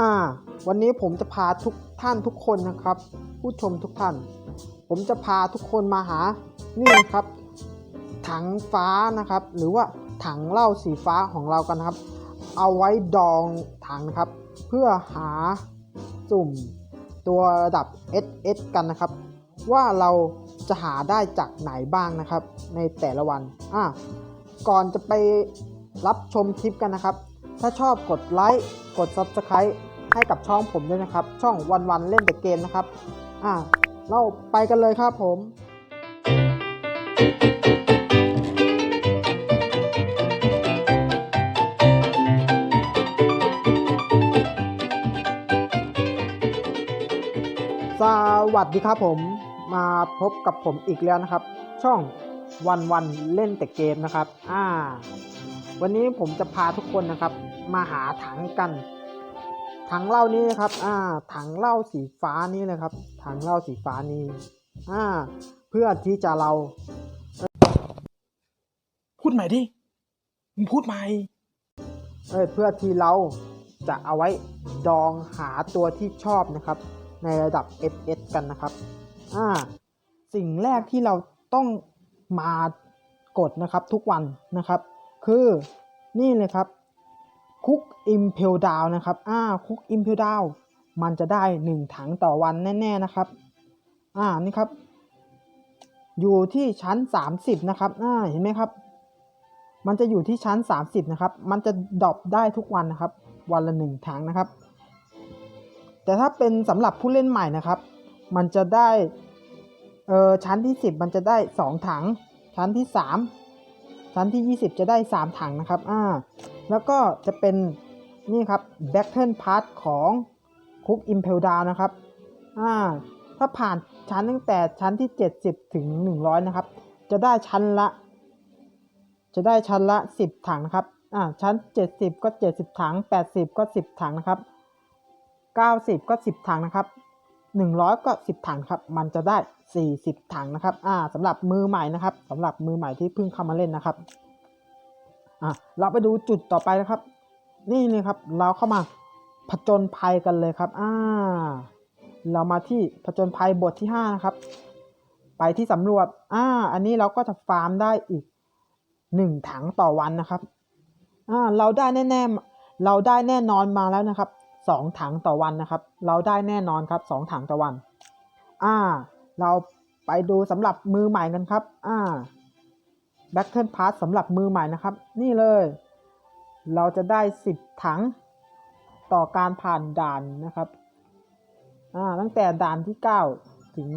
อ่า วันนี้ผมจะพาทุกท่านทุกคนนะครับ ผู้ชมทุกท่าน ผมจะพาทุกคนมาหา นี่นะครับ ถังฟ้านะครับ หรือว่าถังเหล้าสีฟ้าของเรากันนะครับ เอาไว้ดองถังนะครับ เพื่อหาสุ่มตัวระดับ SS กันนะครับ ว่าเราจะหาได้จากไหนบ้างนะครับ ในแต่ละวันอะก่อนจะไปรับชมคลิปกันนะครับ ถ้าชอบกดไลค์ กด Subscribe ให้กับช่องผมด้วยนะครับ ช่องวันวันเล่นแต่เกมนะครับ อะเราไปกันเลยครับผมสวัสดีครับผมมาพบกับผมอีกแล้วนะครับ ช่องวันวันเล่นแต่เกมนะครับ อ่า วันนี้ผมจะพาทุกคนนะครับ มาหาถังกัน ถังเหล้านี้นะครับ อ่า ถังเหล้าสีฟ้านี้นะครับ ถังเหล้าสีฟ้านี้ อ่า เพื่อที่จะเรา พูดใหม่ดิมึงพูดใหม่ เอ้ย เพื่อที่เราจะเอาไว้ดองหาตัวที่ชอบนะครับ ในระดับ SS กันนะครับ อ่า สิ่งแรกที่เราต้องมากดนะครับทุกวันนะครับ คือนี่เลยครับ คุกอิมเพลดาวนะครับ อ่า คุกอิมเพลดาวมันจะได้ 1 ถังต่อวันแน่ ๆ นะครับ อ่า นี่ครับ อยู่ที่ชั้น 30 นะครับ อ่า เห็นไหมครับ มันจะอยู่ที่ชั้น 30 นะครับ มันจะดรอปได้ทุกวันนะครับ วันละหนึ่งถังนะครับ แต่ถ้าเป็นสำหรับผู้เล่นใหม่นะครับ มันจะได้ เอ่อ ชั้นที่ 10 มันจะได้ 2 ถัง ชั้นที่ 3 ชั้นที่ 20 จะได้ 3 ถังนะครับ อ่า แล้วก็จะเป็นนี่ครับ Battle Pass ของ Cook Impel Down นะครับอ่าถ้าผ่านชั้นตั้งแต่ชั้นที่ 70 ถึง 100 นะครับ จะได้ชั้นละ จะได้ชั้นละ 10 ถังนะครับอ่าชั้น 70 ก็ 70 ถัง 80 ก็ 10 ถังนะครับ 90 ก็ 10 ถังนะครับ 100 ก็ 10 ถังครับ มันจะได้ 40 ถังนะครับอ่าสำหรับมือใหม่นะครับสำหรับมือใหม่ที่เพิ่งเข้ามาเล่นนะครับ อ่าเราไปดูจุดต่อไปนะครับ นี่เลยครับ เราเข้ามาผจญภัยกันเลยครับ อ่า เรามาที่ผจญภัยบทที่5นะครับ ไปที่สำรวจ อ่า อันนี้เราก็จะฟาร์มได้อีก 1 ถังต่อวันนะครับ อ่า เราได้แน่ๆ เราได้แน่นอนมาแล้วนะครับ 2 ถังต่อวันนะครับ เราได้แน่นอนครับ 2 ถังต่อวัน อ่า เราไปดูสำหรับมือใหม่กันครับ อ่า Battle Pass สำหรับมือใหม่นะครับ นี่เลย เราจะได้ 10 ถังต่อการผ่านด่านนะครับอ่าตั้งแต่ด่านที่ 9 ถึง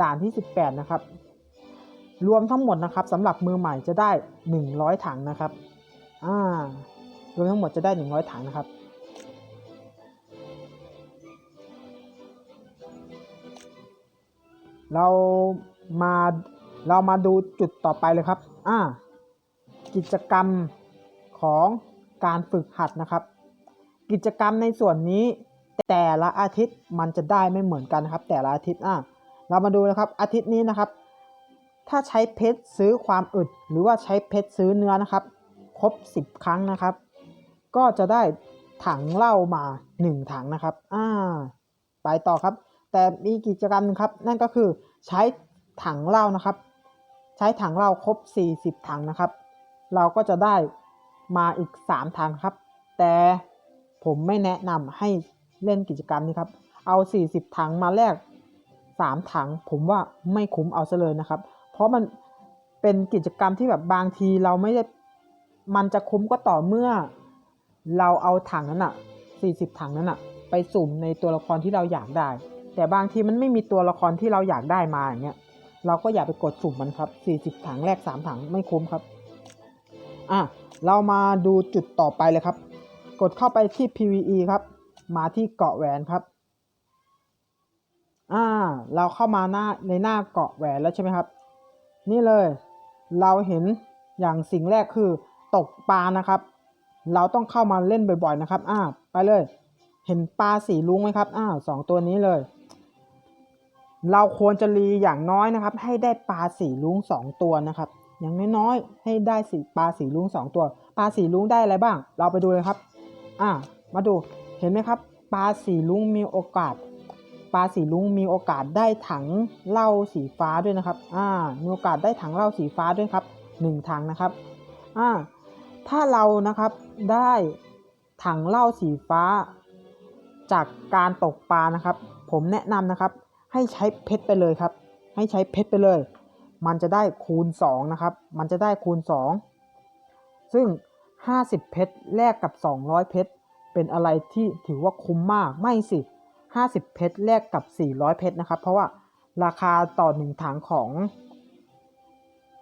ด่านที่ 18 นะครับ รวมทั้งหมดนะครับสำหรับมือใหม่จะได้ 100 ถังนะครับอ่ารวมทั้งหมดจะได้ 100 ถังนะครับเรามา เรามาดูจุดต่อไปเลยครับ อ่า กิจกรรมของการฝึกหัดนะครับ กิจกรรมในส่วนนี้แต่ละอาทิตย์มันจะได้ไม่เหมือนกันนครับ แต่ละอาทิตย์อ่าเรามาดูนะครับ อาทิตย์นี้นะครับ ถ้าใช้เพชรซื้อความอึด หรือว่าใช้เพชรซื้อเนื้อนะครับ ครบ 10 ครั้งนะครับ ก็จะได้ถังเหล้ามา 1 ถังนะครับ อ่า ไปต่อครับ แต่มีกิจกรรมหนึงครับ นั่นก็คือใช้ถังเหล้านะครับ ใช้ถังเหล้าครบ 40 ถังนะครับ เราก็จะได้มาอีก 3 ถังครับ แต่ผมไม่แนะนำให้เล่นกิจกรรมนี้ครับ เอา 40 ถังมาแลก3 ถัง ผมว่าไม่คุ้มเอาซะเลยนะครับ เพราะมันเป็นกิจกรรมที่แบบบางทีเราไม่ได้ มันจะคุ้มก็ต่อเมื่อ เราเอาถังนั้นอะ40 ถังนั้นอะไปสุ่มในตัวละครที่เราอยากได้ แต่บางทีมันไม่มีตัวละครที่เราอยากได้มาอย่างเงี้ย เราก็อย่าไปกดสุ่มมันครับ 40 ถังแรก 3 ถังไม่คุ้มครับ อะ เรามาดูจุดต่อไปเลยครับ กดเข้าไปที่ PVE ครับ มาที่เกาะแหวนครับ อ่า เราเข้ามาหน้าในหน้าเกาะแหวนแล้วใช่ไหมครับ นี่เลย เราเห็นอย่างสิ่งแรกคือตกปลานะครับ เราต้องเข้ามาเล่นบ่อยๆนะครับ อ่า ไปเลย เห็นปลาสีลุงไหมครับ อ่าสองตัวนี้เลย เราควรจะรีอย่างน้อยนะครับ ให้ได้ปลาสีลุงสองตัวนะครับ อย่างน้อยๆให้ได้สีปลาสีลุงสองตัวปลาสีลุงได้อะไรบ้าง เราไปดูเลยครับ อ่ามาดูเห็นไหมครับปลาสีลุงมีโอกาสปลาสีลุงมีโอกาสได้ถังเหล้าสีฟ้าด้วยนะครับ อ่า มีโอกาสได้ถังเหล้าสีฟ้าด้วยครับหนึ่งถังนะครับ อ่า ถ้าเรานะครับได้ถังเหล้าสีฟ้า จากการตกปลานะครับ ผมแนะนำนะครับ ให้ใช้เพชรไปเลยครับ ให้ใช้เพชรไปเลย มันจะได้คูณ 2 นะครับ มันจะได้คูณ 2 ซึ่ง 50 เพชรแลกกับ 200 เพชรเป็นอะไรที่ถือว่าคุ้มมากไม่สิ 50 เพชรแลกกับ 400 เพชรนะครับ เพราะว่าราคาต่อ 1 ถังของ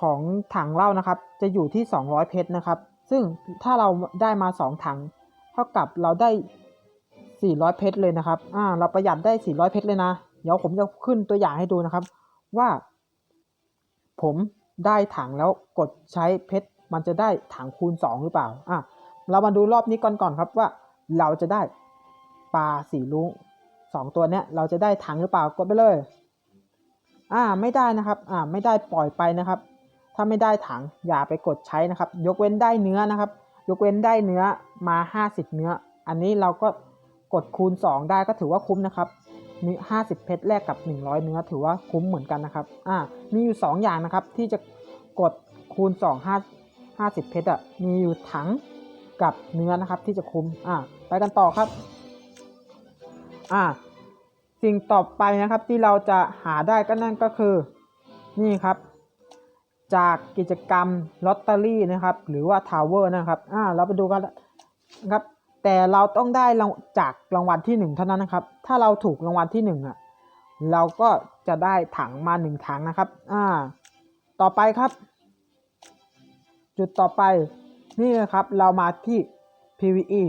ของถังเหล้านะครับ จะอยู่ที่ 200 เพชรนะครับ ซึ่งถ้าเราได้มา 2 ถัง เท่ากับเราได้ 400 เพชรเลยนะครับ อ่า เราประหยัดได้ 400 เพชรเลยนะ เดี๋ยวผมจะขึ้นตัวอย่างให้ดูนะครับ ว่า ผมได้ถังแล้วกดใช้เพชรมันจะได้ถังคูณ 2 หรือเปล่าอะเรามาดูรอบนี้ก่อนก่อนครับว่าเราจะได้ปลาสีลุงสองตัวเนี้ยเราจะได้ถังหรือเปล่ากดไปเลย อ่าไม่ได้นะครับ อ่าไม่ได้ปล่อยไปนะครับ ถ้าไม่ได้ถังอย่าไปกดใช้นะครับ ยกเว้นได้เนื้อนะครับ ยกเว้นได้เนื้อมา 50 เนื้อ อันนี้เราก็กดคูณ 2 ได้ก็ถือว่าคุ้มนะครับ มี50 เพชรแลกกับ 100 เนื้อถือว่าคุ้มเหมือนกันนะครับอ่ามีอยู่ 2 อย่างนะครับ ที่จะกดคูณ 2 5 50 เพชรอะมีอยู่ถังกับเนื้อนะครับที่จะคุ้มอ่าไปกันต่อครับอ่าสิ่งต่อไปนะครับที่เราจะหาได้ก็นั่นก็คือนี่ครับจากกิจกรรมลอตเตอรี่นะครับ หรือว่าทาวเวอร์นะครับอ่าเราไปดูกันนะครับ แต่เราต้องได้าจากรางวัลที่หนึ่งเท่านั้นนะครับ ถ้าเราถูกรางวัลที่หนึ่งอะเราก็จะได้ถังมาหนึ่งถังนะครับ อ่า ต่อไปครับ จุดต่อไปนี่นะครับเรามาที่ PVE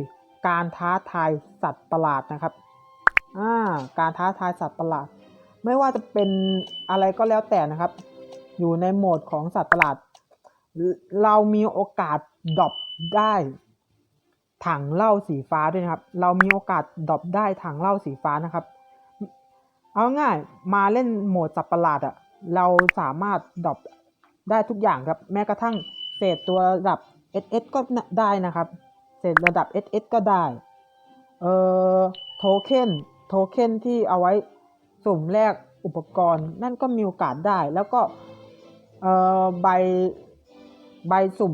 การท้าทายสัตว์ประหลาดนะครับ อ่า การท้าทายสัตว์ประหลาด ไม่ว่าจะเป็นอะไรก็แล้วแต่นะครับ อยู่ในโหมดของสัตว์ประหลาด เรามีโอกาสดรอปได้ ถังเหล้าสีฟ้าด้วยนะครับ เรามีโอกาสดรอปได้ถังเหล้าสีฟ้านะครับ เอาง่ายมาเล่นโหมดสัตว์ประหลาดอะเราสามารถดรอปได้ทุกอย่างครับ แม้กระทั่งเศษตัวระดับ SS ก็ได้นะครับ เศษระดับ SS ก็ได้ เอ่อโทเค็นโทเค็นที่เอาไว้สุ่มแลกอุปกรณ์ นั่นก็มีโอกาสได้แล้วก็เอ่อใบ ใบสุ่ม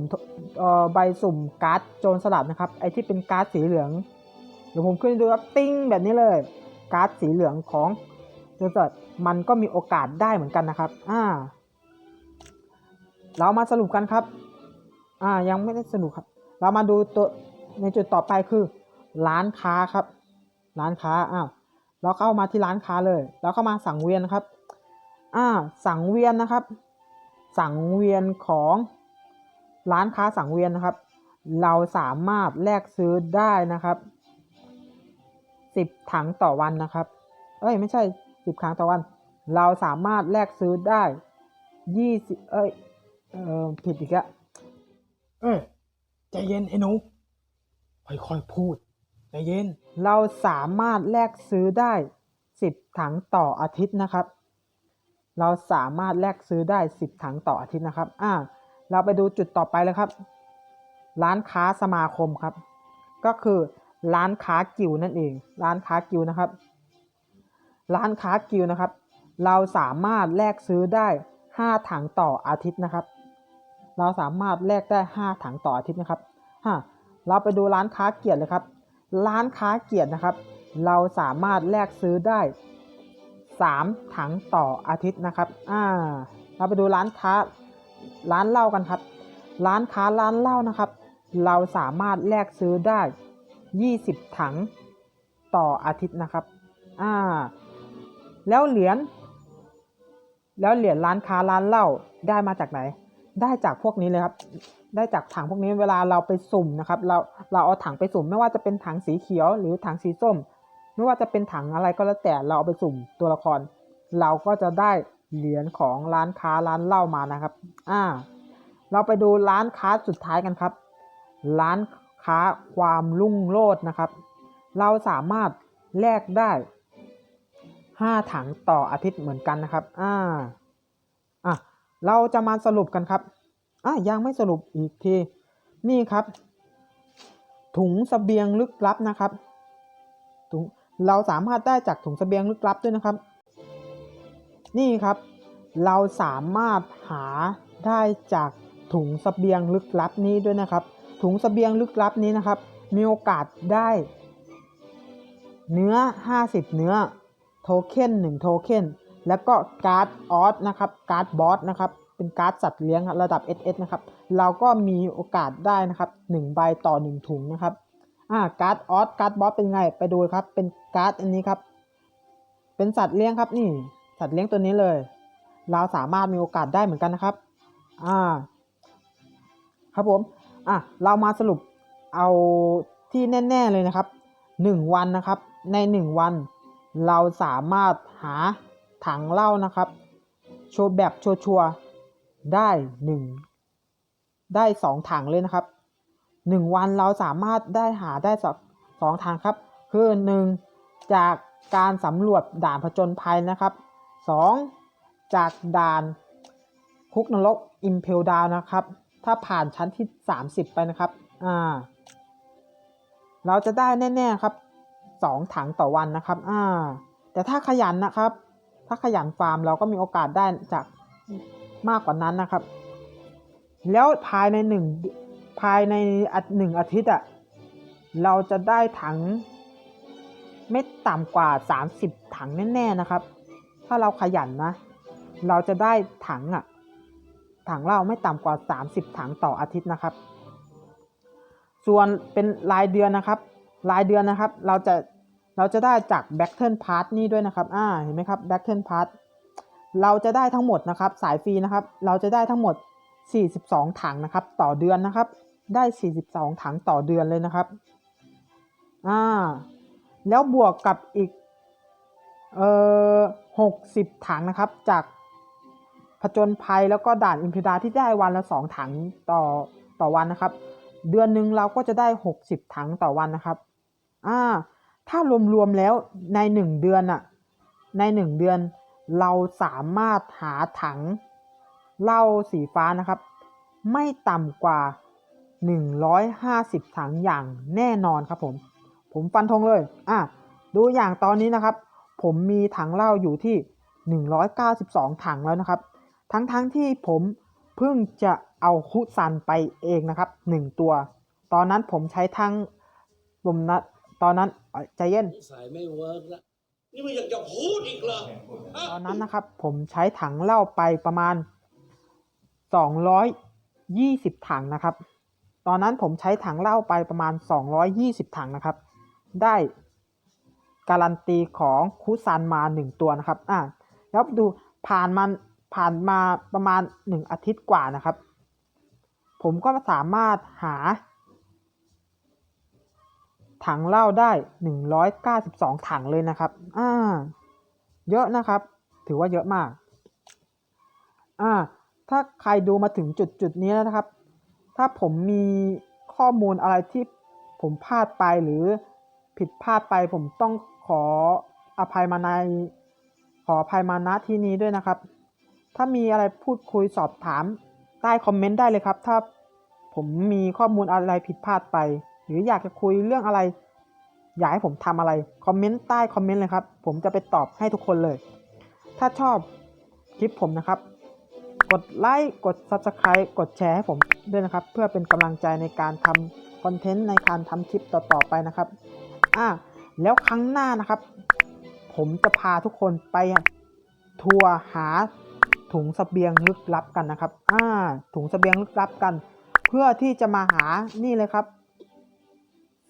เอ่อใบสุ่มการ์ดโจรสลัดนะครับไอที่เป็นการ์ดสีเหลืองเดี๋ยวผมขึ้นดูครับติ้งแบบนี้เลย การ์ดสีเหลืองของโจรสลัดมันก็มีโอกาสได้เหมือนกันนะครับอ่าเรามาสรุปกันครับอ่ายังไม่ได้สรุปครับ เรามาดูตัวในจุดต่อไปคือ ร้านค้าครับ ร้านค้าอ้าวเราเข้ามาที่ร้านค้าเลยแล้วเข้ามาสังเวียนครับอ่าสังเวียนนะครับ สังเวียนของ ร้านค้าสังเวียนนะครับ เราสามารถแลกซื้อได้นะครับสิบถังต่อวันนะครับ เอ้ยไม่ใช่สิบครั้งต่อวัน เราสามารถแลกซื้อได้ยี่สิบเอ้ยเออผิดอีกแล้วเออใจเย็นไอ้หนูค่อยๆพูดใจเย็น เราสามารถแลกซื้อได้10ถังต่ออาทิตย์นะครับ เราสามารถแลกซื้อได้10ถังต่ออาทิตย์นะครับ อ่า เราไปดูจุดต่อไปเลยครับ ร้านค้าสมาคมครับ ก็คือร้านค้ากิวนั่นเอง ร้านค้ากิวนะครับ ร้านค้ากิวนะครับ เราสามารถแลกซื้อได้ 5 ถังต่ออาทิตย์นะครับ เราสามารถแลกได้ 5 ถังต่ออาทิตย์นะครับฮะเราไปดูร้านค้าเกียรติเลยครับ ร้านค้าเกียรตินะครับ เราสามารถแลกซื้อได้ 3 ถังต่ออาทิตย์นะครับ อ่า เราไปดูร้านค้า ร้านเหล้ากันครับ ร้านค้าร้านเหล้านะครับ เราสามารถแลกซื้อได้ 20 ถังต่ออาทิตย์นะครับอ่าแล้วเหรียญแล้วเหรียญร้านค้าร้านเหล้าได้มาจากไหน ได้จากพวกนี้เลยครับ ได้จากถังพวกนี้เวลาเราไปสุ่มนะครับ เราเราเอาถังไปสุ่มไม่ว่าจะเป็นถังสีเขียว หรือถังสีส้ม ไม่ว่าจะเป็นถังอะไรก็แล้วแต่เราเอาไปสุ่มตัวละคร เราก็จะได้ เหรียญของร้านค้าร้านเหล้ามานะครับ อ่า เราไปดูร้านค้าสุดท้ายกันครับ ร้านค้าความรุ่งโรจน์นะครับ เราสามารถแลกได้ 5 ถังต่ออาทิตย์เหมือนกันนะครับ อ่า อะ เราจะมาสรุปกันครับ อะยังไม่สรุปอีกที นี่ครับ ถุงสเสบียงลึกลับนะครับถุงเราสามารถได้จากถุงสเสบียงลึกลับด้วยนะครับ นี่ครับ เราสามารถหาได้จากถุงสเสบียงลึกลับนี้ด้วยนะครับ ถุงสเสบียงลึกลับนี้นะครับ มีโอกาสได้ เนื้อ 50 เนื้อโทเค็น1โทเค็นแล้วก็การ์ดออสนะครับการ์ดบอสนะครับเป็นการ์ดสัตว์เลี้ยงระดับ SS นะครับ เราก็มีโอกาสได้นะครับ1ใบต่อ 1 ถุงนะครับอ่าการ์ดออสการ์ดบอสเป็นไงไปดูครับ เป็นการ์ดอันนี้ครับ เป็นสัตว์เลี้ยงครับนี่ สัตว์เลี้ยงตัวนี้เลย เราสามารถมีโอกาสได้เหมือนกันนะครับ อ่า ครับผม อะ เรามาสรุปเอาที่แน่ ๆ เลยนะครับ 1 วันนะครับ ใน 1 วัน เราสามารถหาถังเหล้านะครับ โชว์แบบชัวร์ได้ 1 ได้ 2 ถังเลยนะครับ 1 วันเราสามารถได้หาได้สองสองทางครับ คือ 1 จากการสำรวจด่านผจญภัยนะครับ 2 จากด่านคุกนรกอิมเพลดาวนะครับ ถ้าผ่านชั้นที่ 30 ไปนะครับอ่าเราจะได้แน่ๆครับ 2 ถังต่อวันนะครับอ่าแต่ถ้าขยันนะครับ ถ้าขยันฟาร์มเราก็มีโอกาสได้จากมากกว่านั้นนะครับ แล้วภายในหนึ่งภายในอาทิตย์หนึ่งอาทิตย์อะเราจะได้ถัง ไม่ต่ำกว่า 30 ถังแน่ ๆ นะครับ ถ้าเราขยันนะ เราจะได้ถังอะ ถังเราไม่ต่ำกว่า 30 ถังต่ออาทิตย์นะครับ ส่วนเป็นรายเดือนนะครับ รายเดือนนะครับ เราจะเราจะได้จาก b a c k t u r n Pass นี่ด้วยนะครับ อ่า เห็นไหมครับ b a c k t u r n Pass เราจะได้ทั้งหมดนะครับ สายฟรีนะครับ เราจะได้ทั้งหมด 42 ถังนะครับ ต่อเดือนนะครับ ได้ 42 ถังต่อเดือนเลยนะครับ อ่า แล้วบวกกับอีก เอ่อ60ถังนะครับ จากผจญภัยแล้วก็ด่านอิมพิดาที่ได้วันละ2ถังต่อต่อวันนะครับ เดือนหนึ่งเราก็จะได้60ถังต่อวันนะครับอ่าถ้ารวมๆแล้วใน1เดือนอะใน1เดือน เราสามารถหาถังเหล้าสีฟ้านะครับ ไม่ต่ำกว่า 150 ถังอย่างแน่นอนครับผม ผมฟันธงเลย อะ ดูอย่างตอนนี้นะครับ ผมมีถังเหล้าอยู่ที่ 192 ถังแล้วนะครับ ทั้งๆทที่ผมเพิ่งจะเอาคุซันไปเองนะครับ 1 ตัว ตอนนั้นผมใช้ทั้งผมนะตอนนั้นเอ่อใจเย็นนิสัยไม่เวิร์กแล้วนี่มันยังจะพูดอีกเหรอฮะตอนนั้นนะครับ ผมใช้ถังเหล้าไปประมาณ 220 ถังนะครับ ตอนนั้นผมใช้ถังเหล้าไปประมาณ 220 ถังนะครับ ได้ การันตีของคุซันมา 1 ตัวนะครับอะแล้วดูผ่านมันผ่านมาประมาณ 1 อาทิตย์กว่านะครับ ผมก็สามารถหา ถังเหล้าได้ 192 ถังเลยนะครับอ่าเยอะนะครับ ถือว่าเยอะมากอ่าถ้าใครดูมาถึงจุดจุดนี้แล้วนะครับ ถ้าผมมีข้อมูลอะไรที่ผมพลาดไปหรือผิดพลาดไปผมต้อง ขออภัยมาในขออภัยมาณที่นี้ด้วยนะครับ ถ้ามีอะไรพูดคุยสอบถามใต้คอมเมนต์ได้เลยครับ ถ้าผมมีข้อมูลอะไรผิดพลาดไป หรืออยากจะคุยเรื่องอะไร อยากให้ผมทำอะไร คอมเมนต์ใต้คอมเมนต์เลยครับ ผมจะไปตอบให้ทุกคนเลย ถ้าชอบคลิปผมนะครับ กดไลค์ กด Subscribe กดแชร์ให้ผมด้วยนะครับ เพื่อเป็นกำลังใจในการทำคอนเทนต์ในการทำคลิปต่อๆไปนะครับ อ่า แล้วครั้งหน้านะครับ ผมจะพาทุกคนไปทัวร์หาถุงสเสบียงลึกลับกันนะครับ อ่า ถุงสเสบียงลึกลับกัน เพื่อที่จะมาหานี่เลยครับ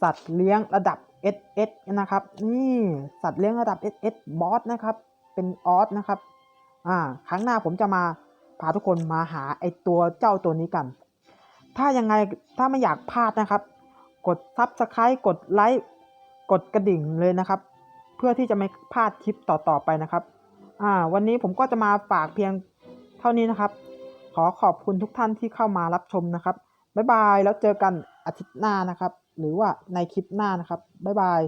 สัตว์เลี้ยงระดับ SS นะครับ นี่สัตว์เลี้ยงระดับ SS บอสนะครับ เป็นออสนะครับ อ่า ครั้งหน้าผมจะมาพาทุกคนมาหาไอตัวเจ้าตัวนี้กัน ถ้ายังไงถ้าไม่อยากพลาดนะครับ กด Subscribe กดไลค์ กดกระดิ่งเลยนะครับ เพื่อที่จะไม่พลาดคลิปต่อๆไปนะครับอ่าวันนี้ผมก็จะมาฝากเพียงเท่านี้นะครับ ขอขอบคุณทุกท่านที่เข้ามารับชมนะครับบ๊ายบายแล้วเจอกันอาทิตย์หน้านะครับ หรือว่าในคลิปหน้านะครับบ๊ายบาย